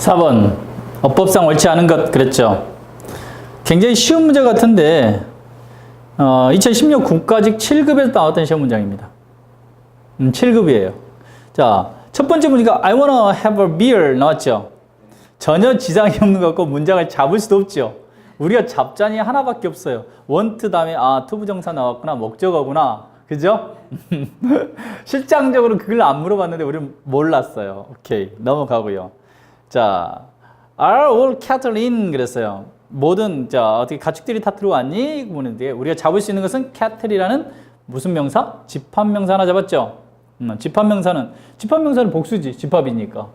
4번 어법상 옳지 않은 것 그랬죠. 굉장히 쉬운 문제 같은데 어, 2016 국가직 7급에서 나왔던 시험 문장입니다. 음, 7급이에요. 자, 첫 번째 문제가 I wanna have a beer 나왔죠. 전혀 지장이 없는 것 같고 문장을 잡을 수도 없죠. 우리가 잡자니 하나밖에 없어요. want 다음에 아 투부정사 나왔구나 목적어구나. 그죠? 실장적으로 그걸 안 물어봤는데 우리는 몰랐어요. 오케이 넘어가고요. 자, are all cattle in 그랬어요. 모든 자 어떻게 가축들이 다 들어왔니? 보는데 우리가 잡을 수 있는 것은 cattle이라는 무슨 명사? 집합명사 하나 잡았죠. 음, 집합명사는 집합명사는 복수지 집합이니까.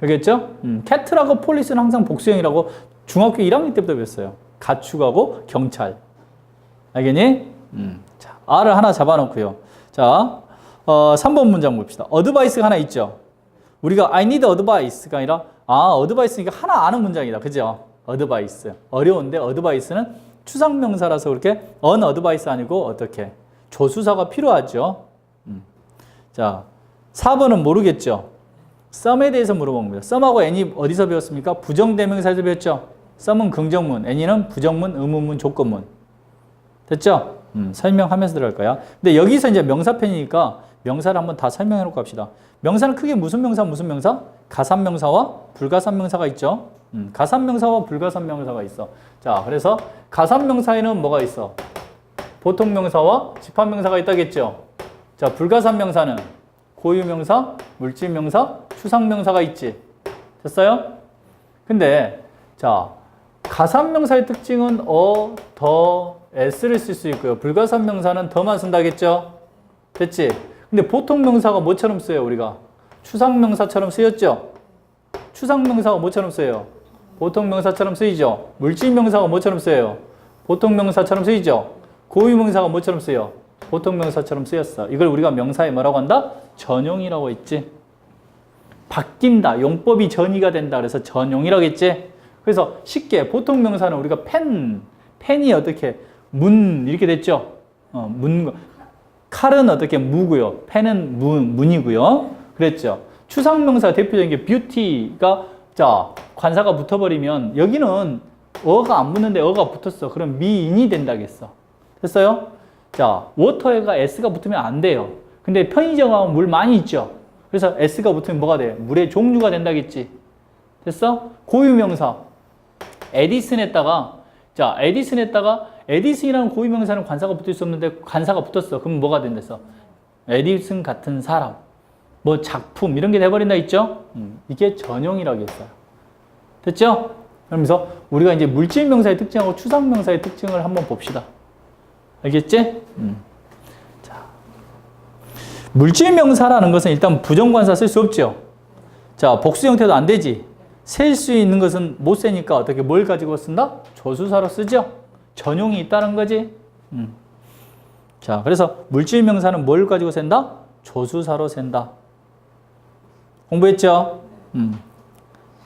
그겠죠? 음, 캐트라고 폴리스는 항상 복수형이라고 중학교 1학년 때부터 배웠어요. 가축하고 경찰. 알겠니? 음. 자, R을 하나 잡아놓고요. 자, 어, 3번 문장 봅시다. 어드바이스가 하나 있죠. 우리가 I need advice가 아니라 아, 어드바이스니까 하나 아는 문장이다. 그죠? 어드바이스. 어려운데 어드바이스는 추상명사라서 그렇게 언 어드바이스 아니고 어떻게 조수사가 필요하죠. 음. 자, 4번은 모르겠죠. 썸에 대해서 물어본 겁니다. 썸하고 애니 어디서 배웠습니까? 부정대명사에서 배웠죠. 썸은 긍정문, 애니는 부정문, 의문문, 조건문. 됐죠? 음, 설명하면서 들어갈 거야. 근데 여기서 이제 명사편이니까 명사를 한번 다 설명해 놓고 갑시다. 명사는 크게 무슨 명사, 무슨 명사? 가산명사와 불가산명사가 있죠. 음, 가산명사와 불가산명사가 있어. 자, 그래서 가산명사에는 뭐가 있어? 보통명사와 집합명사가 있다겠죠. 자, 불가산명사는 고유명사, 물질명사, 추상명사가 있지. 됐어요? 근데 자, 가산명사의 특징은 어, 더, s를 쓸 수 있고요. 불가산명사는 더만 쓴다겠죠? 됐지? 근데 보통 명사가 뭐처럼 써요, 우리가? 추상 명사처럼 쓰였죠? 추상 명사가 뭐처럼 써요? 보통 명사처럼 쓰이죠? 물질 명사가 뭐처럼 써요? 보통 명사처럼 쓰이죠? 고유 명사가 뭐처럼 쓰여? 보통 명사처럼 쓰였어. 이걸 우리가 명사에 뭐라고 한다? 전용이라고 했지. 바뀐다. 용법이 전이가 된다. 그래서 전용이라고 했지. 그래서 쉽게 보통 명사는 우리가 펜, 펜이 어떻게 문 이렇게 됐죠. 어, 문 칼은 어떻게 무고요. 펜은 문, 문이고요. 그랬죠. 추상명사 대표적인 게 뷰티가 자 관사가 붙어버리면 여기는 어가 안 붙는데 어가 붙었어. 그럼 미인이 된다겠어. 됐어요? 자, 워터에가 S가 붙으면 안 돼요. 근데 편의점 가면 물 많이 있죠? 그래서 S가 붙으면 뭐가 돼? 물의 종류가 된다겠지? 됐어? 고유명사. 에디슨에다가, 자, 에디슨에다가, 에디슨이라는 고유명사는 관사가 붙을 수 없는데 관사가 붙었어. 그럼 뭐가 된댔어? 에디슨 같은 사람. 뭐 작품, 이런 게 돼버린다 있죠? 음, 이게 전용이라고 했어요. 됐죠? 그러면서 우리가 이제 물질명사의 특징하고 추상명사의 특징을 한번 봅시다. 알겠지? 음. 자. 물질명사라는 것은 일단 부정관사 쓸 수 없죠. 자, 복수 형태도 안 되지. 셀 수 있는 것은 못 세니까 어떻게 뭘 가지고 쓴다? 조수사로 쓰죠. 전용이 있다는 거지. 음. 자, 그래서 물질 명사는 뭘 가지고 센다? 조수사로 센다. 공부했죠? 음.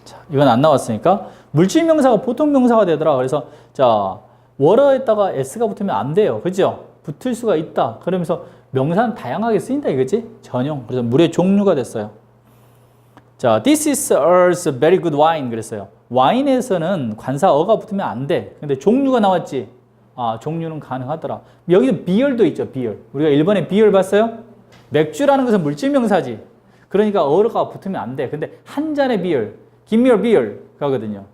자, 이건 안 나왔으니까 물질 명사가 보통 명사가 되더라. 그래서 자, 월어에다가 s가 붙으면 안 돼요. 그죠? 붙을 수가 있다. 그러면서 명사는 다양하게 쓰인다 이거지? 전용. 그래서 물의 종류가 됐어요. 자, this is a very good wine 그랬어요. 와인에서는 관사 어가 붙으면 안 돼. 근데 종류가 나왔지. 아, 종류는 가능하더라. 여기는 비열도 있죠, 비열. 우리가 일본에 비열 봤어요? 맥주라는 것은 물질 명사지. 그러니까 어가 붙으면 안 돼. 근데 한 잔의 비열, a beer 가거든요.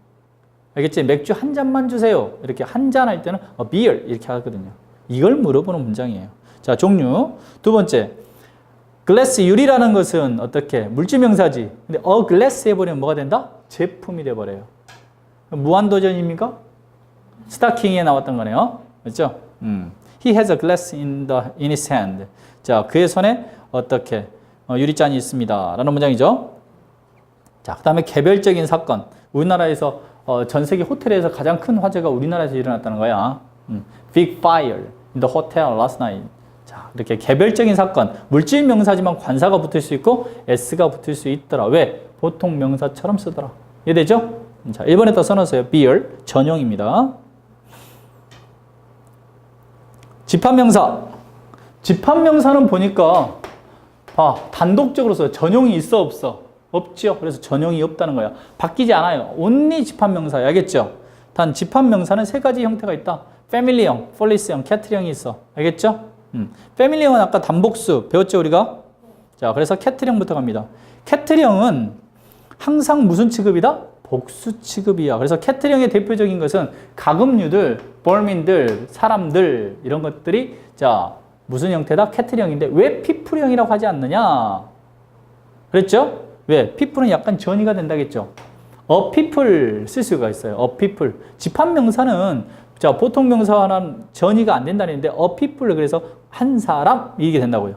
알겠지? 맥주 한 잔만 주세요. 이렇게 한 잔 할 때는 어, beer 이렇게 하거든요. 이걸 물어보는 문장이에요. 자, 종류. 두 번째. 글래스 유리라는 것은 어떻게? 물질명사지. 근데 어 글래스 해버리면 뭐가 된다? 제품이 돼버려요. 무한도전입니까? 스타킹에 나왔던 거네요. 그렇죠? 음. He has a glass in, the, in his hand. 자, 그의 손에 어떻게? 어, 유리잔이 있습니다. 라는 문장이죠. 자, 그 다음에 개별적인 사건. 우리나라에서 어, 전 세계 호텔에서 가장 큰 화재가 우리나라에서 일어났다는 거야. 음, big fire in the hotel last night. 자, 이렇게 개별적인 사건. 물질 명사지만 관사가 붙을 수 있고 s가 붙을 수 있더라. 왜? 보통 명사처럼 쓰더라. 이해되죠? 자, 1번에다 써놨어요. beer 전용입니다. 집합명사. 집합명사는 보니까 봐, 단독적으로 써요. 전용이 있어 없어? 없죠. 그래서 전형이 없다는 거야. 바뀌지 않아요. only 집합명사 알겠죠? 단 집합명사는 세 가지 형태가 있다. 패밀리형, 폴리스형, 캐트형이 있어. 알겠죠? 음. 패밀리형은 아까 단복수 배웠죠 우리가? 자, 그래서 캐트형부터 갑니다. 캐트형은 항상 무슨 취급이다? 복수 취급이야. 그래서 캐트령의 대표적인 것은 가금류들, 벌민들, 사람들 이런 것들이 자 무슨 형태다? 캐트령인데 왜 피플형이라고 하지 않느냐? 그랬죠? 왜? 피플은 약간 전이가 된다겠죠. 어 피플 쓸 수가 있어요. 어 피플 집합명사는 자 보통 명사와는 전이가 안 된다는데 어 피플 그래서 한 사람 이게 된다고요.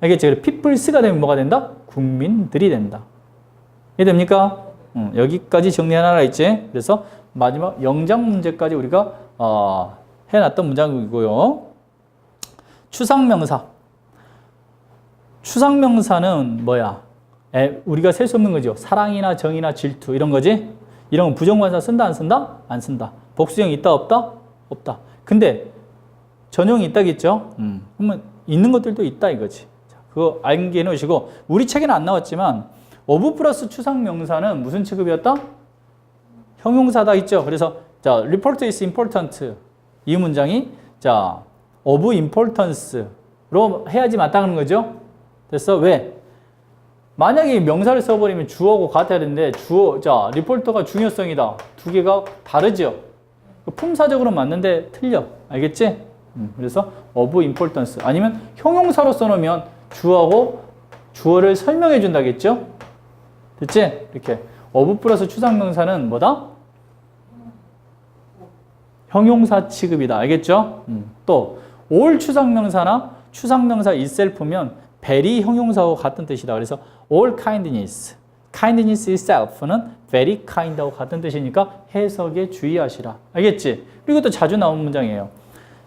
알겠죠? 피플스가 되면 뭐가 된다? 국민들이 된다. 이해됩니까? 음, 여기까지 정리하나 있지? 그래서 마지막 영장 문제까지 우리가 어, 해놨던 문장이고요. 추상명사. 추상명사는 뭐야? 에, 우리가 셀 수 없는 거죠. 사랑이나 정이나 질투 이런 거지? 이런 건 부정관사 쓴다 안 쓴다? 안 쓴다. 복수형 있다 없다? 없다. 근데 전형이 있다겠죠? 음. 그러면 있는 것들도 있다 이거지. 자, 그거 알게 놓으시고 우리 책에는 안 나왔지만 어부 플러스 추상 명사는 무슨 취급이었다? 형용사다 있죠. 그래서 자, report is important 이 문장이 자, of importance로 해야지 맞다는 거죠. 됐어? 왜? 만약에 명사를 써버리면 주어고 같아야 되는데 주어 자, 리포터가 중요성이다. 두 개가 다르죠. 품사적으로 맞는데 틀려. 알겠지? 음, 그래서 of importance 아니면 형용사로 써놓으면 주어고 주어를 설명해 준다겠죠? 됐지? 이렇게 어부 플러스 추상명사는 뭐다? 형용사 취급이다. 알겠죠? 음. 또 all 추상명사나 추상명사 itself면 very 형용사와 같은 뜻이다. 그래서 all kindness, kindness itself는 very kind하고 같은 뜻이니까 해석에 주의하시라. 알겠지? 그리고 또 자주 나오는 문장이에요.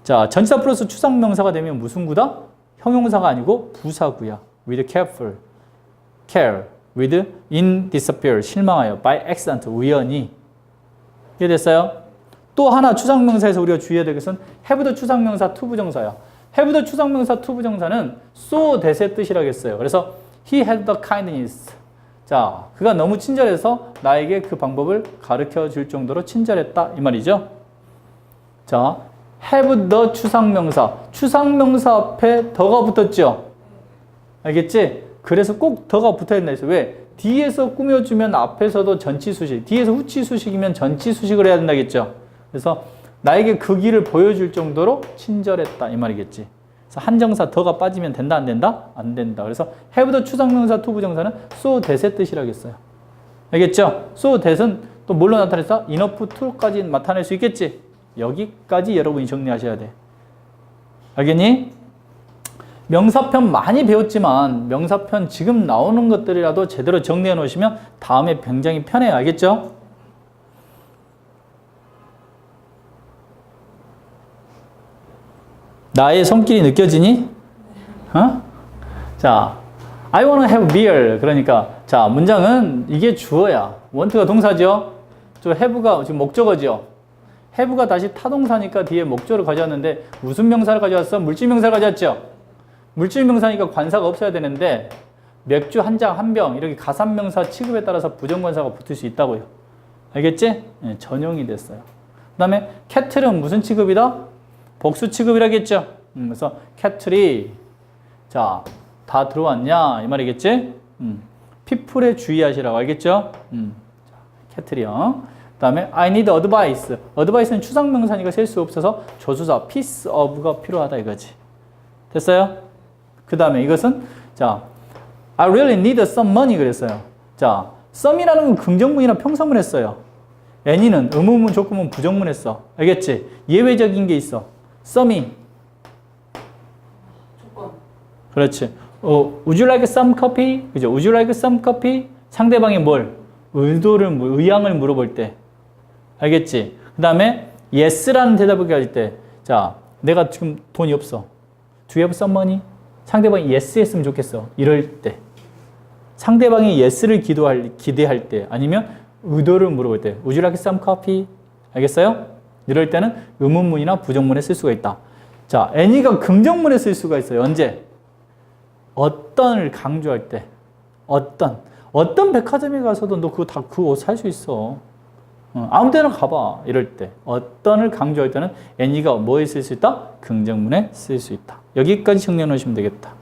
자, 전치사 플러스 추상 명사가 되면 무슨 구다? 형용사가 아니고 부사구야. with careful, care. with in disappear 실망하여 by accident 우연히 이해됐어요? 또 하나 추상명사에서 우리가 주의해야 될 것은 the 추상명사 투부정사야. the 추상명사 투부정사는 so that의 뜻이라겠어요. 그래서 he had the kindness. 자, 그가 너무 친절해서 나에게 그 방법을 가르쳐 줄 정도로 친절했다 이 말이죠. 자, have the 추상명사. 추상명사 앞에 더가 붙었죠. 알겠지? 그래서 꼭 더가 붙어 있나 했어. 왜? 뒤에서 꾸며주면 앞에서도 전치수식, 뒤에서 후치수식이면 전치수식을 해야 된다겠죠. 그래서 나에게 그 길을 보여줄 정도로 친절했다 이 말이겠지. 그래서 한정사 더가 빠지면 된다 안 된다? 안 된다. 그래서 the 추상명사 투부정사는 so that의 뜻이라겠어요. 알겠죠? so that은 또 뭘로 나타냈어? enough to까지 나타낼 수 있겠지. 여기까지 여러분이 정리하셔야 돼. 알겠니? 명사편 많이 배웠지만 명사편 지금 나오는 것들이라도 제대로 정리해 놓으시면 다음에 굉장히 편해요. 알겠죠? 나의 손길이 느껴지니? 어? 자, I wanna have beer. 그러니까 자 문장은 이게 주어야. 원트가 동사죠. 저 have가 지금 목적어죠. Have가 다시 타동사니까 뒤에 목적어를 가져왔는데 무슨 명사를 가져왔어? 물질 명사를 가져왔죠. 물질 명사니까 관사가 없어야 되는데 맥주 한장한병 이렇게 가산 명사 취급에 따라서 부정관사가 붙을 수 있다고요. 알겠지? 네, 전용이 됐어요. 그 다음에 캐틀은 무슨 취급이다? 복수 취급이라겠죠. 음, 그래서 캐틀이 자 다 들어왔냐 이 말이겠지? 음, 피플에 주의하시라고 알겠죠? 음, 캐틀이요. 그다음에 I need advice. advice는 추상명사니까 셀수 없어서 조수사 piece of가 필요하다 이거지. 됐어요? 그 다음에 이것은 자 I really need some money 그랬어요. 자 some이라는 건 긍정문이나 평서문 했어요. any는 의문문, 조건문, 부정문 했어. 알겠지? 예외적인 게 있어. some이 조건. 그렇지. 어, would you like some coffee? 그죠? would you like some coffee? 상대방이 뭘? 의도를, 물- 의향을 물어볼 때. 알겠지? 그 다음에 yes라는 대답을 할 때. 자, 내가 지금 돈이 없어. Do you have some money? 상대방이 yes 했으면 좋겠어. 이럴 때. 상대방이 yes를 기도할, 기대할 때. 아니면 의도를 물어볼 때. Would you like some coffee? 알겠어요? 이럴 때는 의문문이나 부정문에 쓸 수가 있다. 자, any가 긍정문에 쓸 수가 있어요. 언제? 어떤을 강조할 때. 어떤. 어떤 백화점에 가서도 너 그거 다 그 옷 살 수 있어. 어, 아무 데나 가봐. 이럴 때. 어떤을 강조할 때는 any가 뭐에 쓸 수 있다? 긍정문에 쓸 수 있다. 여기까지 정리해 놓으시면 되겠다.